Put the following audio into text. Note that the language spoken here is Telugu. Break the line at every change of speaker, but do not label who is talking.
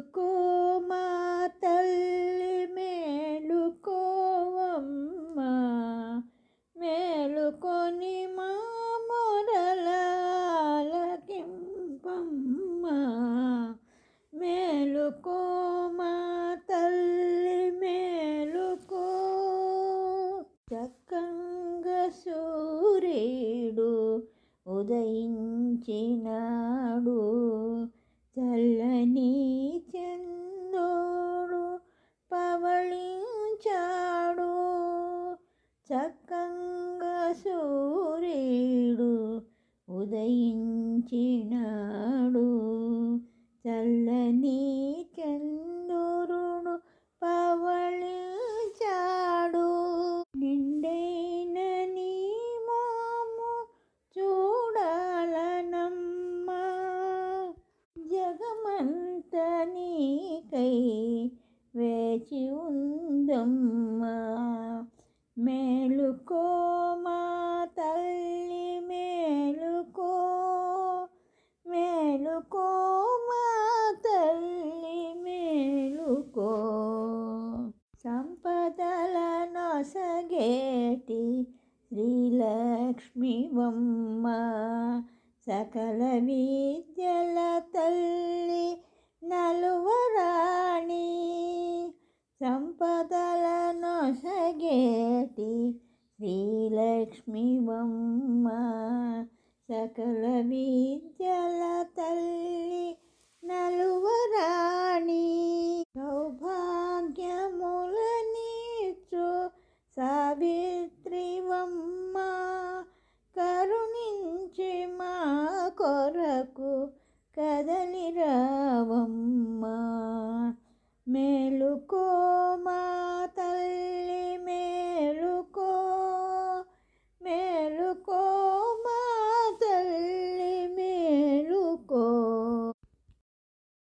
మేలుకో మా తల్లి మేలుకోవమ్మా. మేలుకొని మా మొరలాలకింపమ్మా మేలుకో మా తల్లి మేలుకో. చక్కంగా సూర్యుడు ఉదయించినాడు. చల్లని చందోడు పవళించాడు చక్కంగా సూర్యుడు ఉదయించినాడు చల్లని నీకై వేచి ఉందమ్మా. మేలుకో మా తల్లి మేలుకో. మేలుకో మా తల్లి మేలుకో. సంపదల నొసగేటి శ్రీలక్ష్మివమ్మ సకల విద్యలత శ్రీలక్ష్మి బొమ్మ సకల విద్యల తల్లి నలువరాణి. సౌభాగ్యముల సావిత్రి బొమ్మ కరుణించి మా కొరకు కదలిరావమ్మ. మేలుకోమా